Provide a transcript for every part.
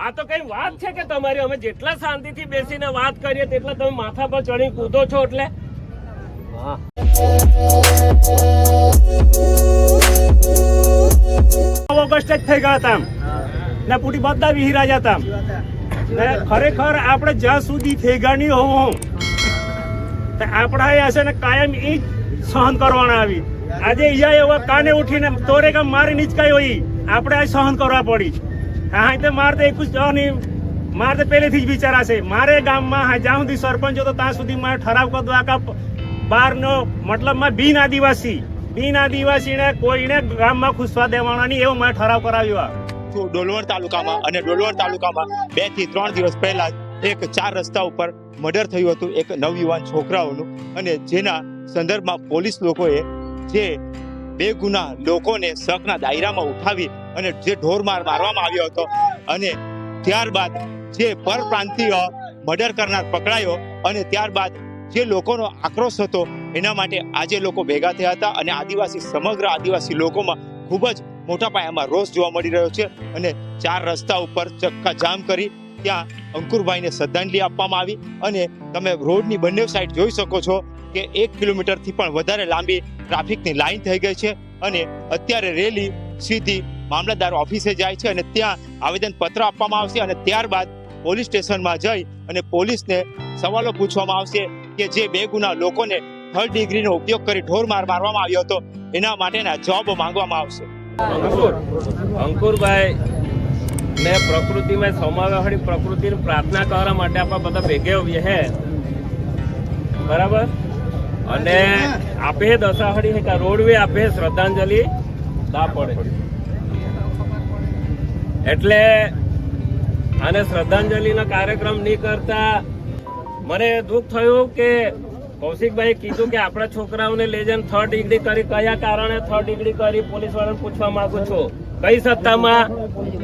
આ તો કઈ વાત છે કે તમારી અમે જેટલા શાંતિથી બેસીને વાત કરીએ તેટલા તમે માથા પર ચડી કૂદો છો એટલે? હા. ઓગસ્ટ જ થઈ ગયા હતા ને પૂરી બધા વિહીરા જતા ને ખરેખર આપણે જ્યાં સુધી ભેગા નહીં હોવું આપણા એ હશે ને કાયમ એ સહન કરવાના આવી. આજે ઈયા એવા કાને ઉઠીને તોરે કામ મારી નીચકાઈ હોય, આપણે આ સહન કરવા પડી હા મારે તો એક જ જવાની, મારે તો પહેલેથી જ વિચારાશે મારે ગામમાં જ્યાં સુધી સરપંચ હતો, ત્યાં સુધી મારે ઠરાવ કરી દો કે બહારનો મતલબમાં બિન આદિવાસી, બિન આદિવાસીને કોઈને ગામમાં ખુશવા દેવાના નહીં, એવો મારે ઠરાવ કરાવ્યો આ. ડોલવણ તાલુકામાં અને ડોલવણ તાલુકામાં બેથી ત્રણ દિવસ પહેલા એક ચાર રસ્તા ઉપર મર્ડર થયું હતું એક નવયુવાન છોકરાઓનું અને જેના સંદર્ભમાં પોલીસ લોકોએ જે બે ગુના લોકોને શકના દાયરામાં ઉઠાવી અને જે ઢોરમાર મારવામાં આવ્યો હતો અને ત્યારબાદ જે પરપ્રાંતિય મર્ડર કરનાર પકડાયો અને ત્યારબાદ જે લોકોનો આક્રોશ હતો, એના માટે આજે લોકો ભેગા થયા હતા અને આદિવાસી, સમગ્ર આદિવાસી લોકોમાં ખૂબ જ મોટા પાયામાં રોષ જોવા મળી રહ્યો છે અને ચાર રસ્તા ઉપર ચક્કા જામ કરી ત્યાં અંકુરભાઈને શ્રદ્ધાંજલિ આપવામાં આવી અને તમે રોડની બંને સાઈડ જોઈ શકો છો કે એક કિલોમીટરથી પણ વધારે લાંબી ટ્રાફિકની લાઈન થઈ ગઈ છે અને અત્યારે રેલી સીધી મામલતદાર ઓફિસે જાય છે અને ત્યાં આવેદન પત્ર આપવામાં આવશે અને ત્યારબાદ પોલીસ સ્ટેશનમાં જઈ અને પોલીસને સવાલો પૂછવામાં આવશે કે જે બે ગુના લોકોને થર્ડ ડિગ્રીનો ઉપયોગ કરી ઢોર માર મારવામાં આવ્યો હતો, એના માટેના જવાબો માંગવામાં આવશે. અંકુર, અંકુરભાઈ ને પ્રકૃતિમાં સમાવેવાળી પ્રકૃતિની પ્રાર્થના કરવા માટે આપણે બધા ભેગે હોઈએ હે. બરાબર? અને આપે દશાહળી રોડવે આપે શ્રદ્ધાંજલિ દા પડે. એટલે આને શ્રદ્ધાંજલિનો કાર્યક્રમ નહીં કરતા. મને દુઃખ થયું કે કૌશિકભાઈ કીધું કે આપણા છોકરાઓને લેજન થર્ડ ડિગ્રી કરી કયા કારણે થર્ડ ડિગ્રી કરી પોલીસ વાળાને પૂછવા માંગુ છો? કઈ સત્તામાં?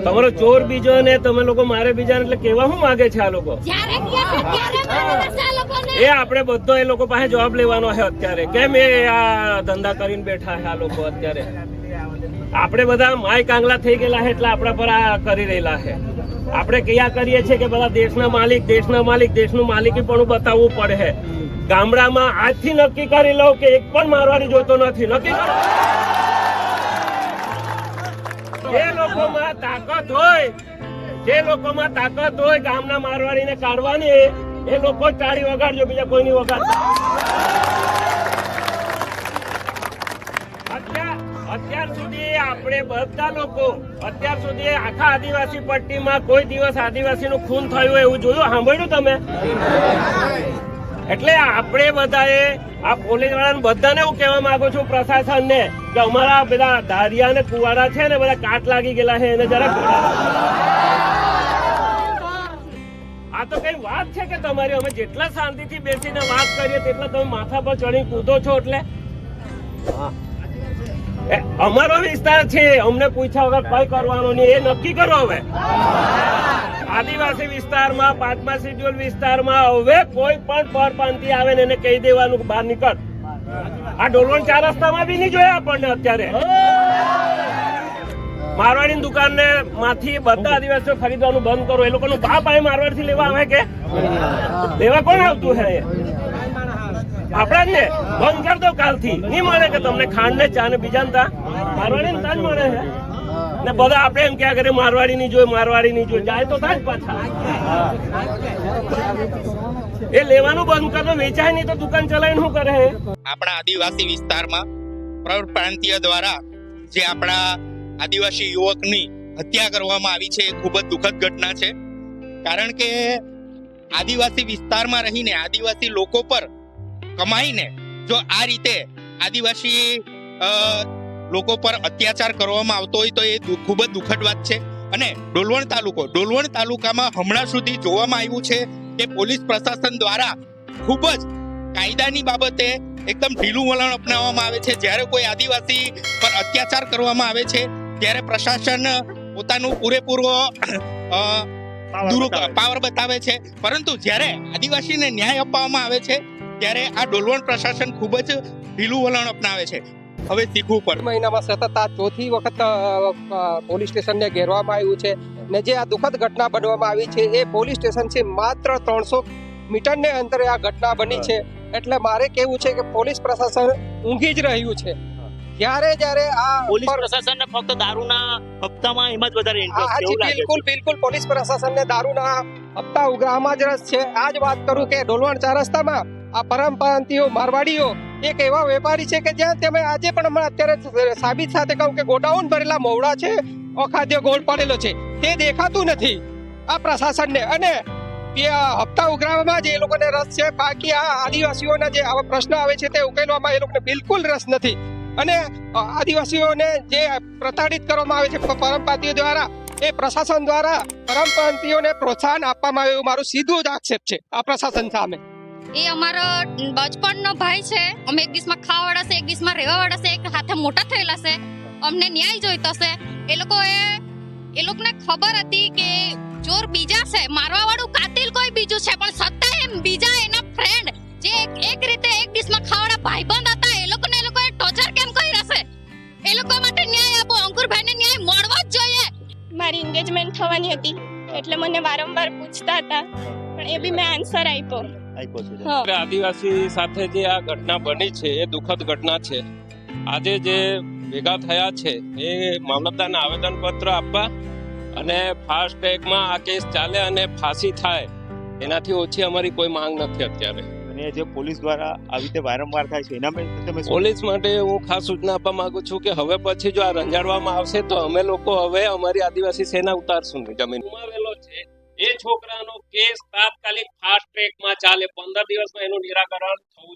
તમારો ચોર બીજો ને તમે લોકો મારે બીજા એટલે કેવા શું માગે છે આ લોકો? એ આપણે બધો એ લોકો પાસે જવાબ લેવાનો છે અત્યારે. કેમ એ આ ધંધા કરીને બેઠા છે આ લોકો અત્યારે? આપણે બધા માય કાંગલા થઈ ગયેલા છે એટલે આપણા પર આ કરી રહેલા છે આપણે કયા કરીએ છીએ કે બધા દેશના માલિક દેશના માલિક, દેશનું માલિકી પણ બતાવવું પડે છે ગામડામાં આજથી નક્કી કરી લઉં કે એક પણ મારવાની જોતો નથી. નક્કી જે લોકોમાં તાકાત હોય, જે લોકોમાં તાકાત હોય ગામના મારવાડીને કાઢવાની, એ લોકો ચાળી વગાડજો, બીજા કોઈની વગાડતા. અત્યાર સુધી આપણે બધા લોકો, અત્યાર સુધી આખા આદિવાસી પટ્ટીમાં કોઈ દિવસ આદિવાસીનું ખૂન થયું એવું જોયું? સાંભળ્યું તમે? એટલે આપણે બધાએ, આ પોલીસ વાળાને બધાને હું કહેવા માંગુ છું પ્રશાસનને કે અમારા બધા ધારિયા ને કુવાડા છે ને, બધા કાટ લાગી ગયેલા છે, એને જરા આ તો કઈ વાત છે કે તમારી? અમે જેટલા શાંતિથી બેસીને વાત કરીએ, તેટલા તમે માથા પર ચડી કૂદો છો એટલે? એ અમારો વિસ્તાર છે, અમને પૂછ્યા વગર કઈ કરવાનું નહીં. એ નક્કી કરો હવે. આદિવાસી વિસ્તારમાં પાંચમા શિડ્યુલ વિસ્તારમાં હવે કોઈ પણ પરપંથી આવે ને એને કહી દેવાનું બહાર નીકળ. આ ડોલવણ ચાર રસ્તામાં બી નહીં જોયા આપણને અત્યારે. મારવાડી દુકાન ને માંથી બધા આદિવાસીઓ ખરીદવાનું બંધ કરો. એ લોકોનું બાપ આ મારવાડથી લેવા આવે કે? લેવા કોણ આવતું હે આપણા ને બંધ કર દો કાલથી. નહીં મળે કે તમને ખાંડ ને ચા ને બીજા તા મારવાડી ને તાજ મળે છે ને બધા આપણે એમ ક્યાં કરે, મારવાડી ની જોઈ મારવાડી ની જોઈ જાય તો તાજ પાછા. એ લેવાનું બંધ કરો વેચાય નહીં તો દુકાન ચલાવીને શું કરે આપણા આદિવાસી વિસ્તારમાં પ્રાંતીય દ્વારા જે આપણા આદિવાસી યુવકની હત્યા કરવામાં આવી છે, એ ખૂબ જ દુઃખદ ઘટના છે. કારણ કે આદિવાસી વિસ્તારમાં રહીને આદિવાસી લોકો પર કમાઈને જો આ રીતે આદિવાસી લોકો પર અત્યાચાર કરવામાં આવતો હોય તો એ ખૂબ જ દુઃખદ વાત છે. અને ડોલવણ તાલુકો ડોલવણ તાલુકામાં હમણાં સુધી જોવામાં આવ્યું છે કે પોલીસ પ્રશાસન દ્વારા ખૂબ જ કાયદાની બાબતે એકદમ ઢીલું વલણ અપનાવવામાં આવે છે. જ્યારે કોઈ આદિવાસી પર અત્યાચાર કરવામાં આવે છે ત્યારે પ્રશાસન પોતાનું પૂરેપૂરો પાવર બતાવે છે. પરંતુ જ્યારે આદિવાસીને ન્યાય અપાવવામાં આવે છે ત્યારે આ ડોલવણ પ્રશાસન ખૂબ જ ઢીલું વલણ અપનાવે છે. હવે શીખવું પડે. મહિનામાં સતત આ ચોથી વખત પોલીસ સ્ટેશનને ઘેરવામાં આવ્યું છે ને જે આ દુઃખદ ઘટના બનવામાં આવી છે એ પોલીસ સ્ટેશન છે માત્ર ત્રણસો મીટરને અંતરે આ ઘટના બની છે. એટલે મારે કેવું છે કે પોલીસ પ્રશાસન ઊંઘી જ રહ્યું છે. જ્યારે જ્યારે આ પોલીસ પ્રશાસનને ફક્ત દારૂના હપ્તામાં એમ જ વધારે ઇન્ટરેસ્ટ છે બિલકુલ બિલકુલ પોલીસ પ્રશાસનને દારૂના હપ્તા ઉઘરાવામાં જ રસ છે. આ જ વાત કરું કે ડોલવણ ચાર રસ્તામાં આ પરંપરાંતિઓ મારવાડીઓ, એક એવા વેપારી છે કે જ્યાં તમે આજે પણ હમણાં અત્યારે સાબિત સાથે કહું કે ગોડાઉન ભરેલા મોવડા છે, અખાદ્ય ગોળ પડેલો છે. તે દેખાતું નથી આ પ્રશાસનને. અને હપ્તા ઉઘરાવવામાં જે એ લોકોને રસ છે, બાકી આ આદિવાસીઓના જે આવા પ્રશ્ન આવે છે તે ઉકેલવામાં એ લોકોને બિલકુલ રસ નથી. અને આદિવાસીઓને જે પ્રતાડિત કરવામાં આવે છે પરંપરાતીઓ દ્વારા, એ પ્રશાસન દ્વારા પરંપરાતીઓને પ્રોત્સાહન આપવામાં આવે એવું મારું સીધું જ આક્ષેપ છે આ પ્રશાસન સામે. એ અમારો બચપણનો ભાઈ છે. અમે એક દિવસમાં ખાવાવાળા છે, એક દિવસમાં રહેવાવાળા છે, એક હાથે મોટા થયેલા છે. અમને ન્યાય જોઈતો છે એ લોકો એ લોકોને ખબર હતી કે ચોર બીજા છે. મારવા વાળું કાતિલ કોઈ બીજું છે, પણ સત્તા એમ બીજા એના ફ્રેન્ડ જે એક- રીતે એક ડિશમાં ખાવાના ભાઈબંધ હતા, એ લોકોને એ લોકોએ ટોર્ચર કેમ કર્યા છે એ લોકો માટે ન્યાય આપો. અંકુરભાઈને ન્યાય મળવો જ જોઈએ. મારી એન્ગેજમેન્ટ થવાની હતી, એટલે મને વારંવાર પૂછતા હતા, પણ એ બી મેં આન્સર આપ્યો. આપ્યો છે. આદિવાસી સાથે જે આ ઘટના બની છે એ દુઃખદ ઘટના છે. આજે જે ભેગા થયા છે એ મામલતદારને આવેદન પત્ર આપવા અને ફાસ્ટ ટ્રેકમાં આ કેસ ચાલે અને ફાંસી થાય એનાથી ઓછી અમારી કોઈ માંગ નથી અત્યારે. અને જે પોલીસ દ્વારા આવી રીતે વારંવાર થાય છે એના માટે પોલીસ માટે હું ખાસ સૂચના આપવા માંગુ છું કે હવે પછી જો આ રંજાડવામાં આવશે તો અમે લોકો હવે અમારી આદિવાસી સેના ઉતારશું નહીં જમીન. ગુમાવેલો છે એ છોકરાનો કેસ તાત્કાલિક ફાસ્ટ ટ્રેકમાં ચાલે. પંદર દિવસમાં એનું નિરાકરણ થવું